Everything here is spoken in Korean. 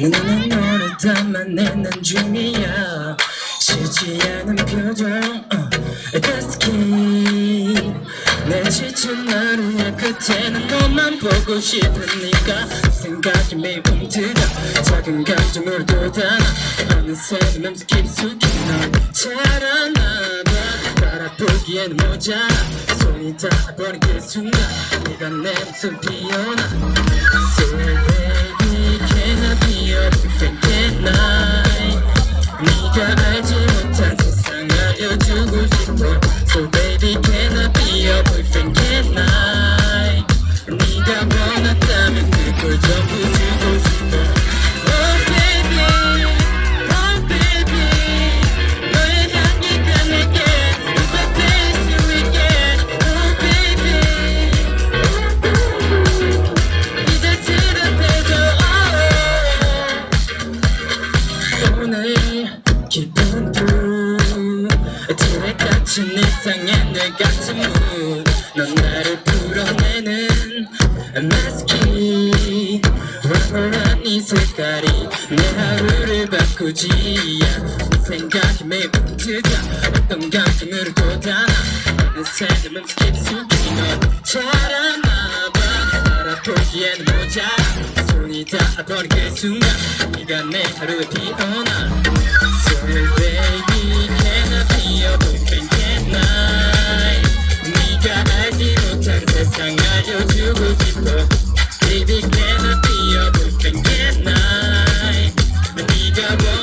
나는 너를 담아내는 중이야. 싫지 않은 표정 uh, That's key. 내 지친 하루의 끝에는 너만 보고 싶으니까 생각이 매일 움직여 작은 감정으로 돋아나. 어느새 내 맘속 깊숙이 널 자라나봐. 바라보기에는 모자라. 손이 닿아버린 그 순간 네가 내 모습 피어나 So baby can I be your boyfriend 기분도 틀에 갇힌 이상의 뇌 같은 무넌 나를 풀어내는 마스키 황홀한 이 색깔이 내 하루를 바꾸지. 네 생각이 매일 움직여 어떤 감정으로 돋아나. 내 맘속 깊숙이 넌 자라나봐. 바라보기에는 모자라 손이 닿아버린 그 순간 네가 내 하루에 피어나 So baby can I be your boyfriend can I 네가 알지 못한 세상 알려주고 싶어 Baby can I be your boyfriend can I 네가 원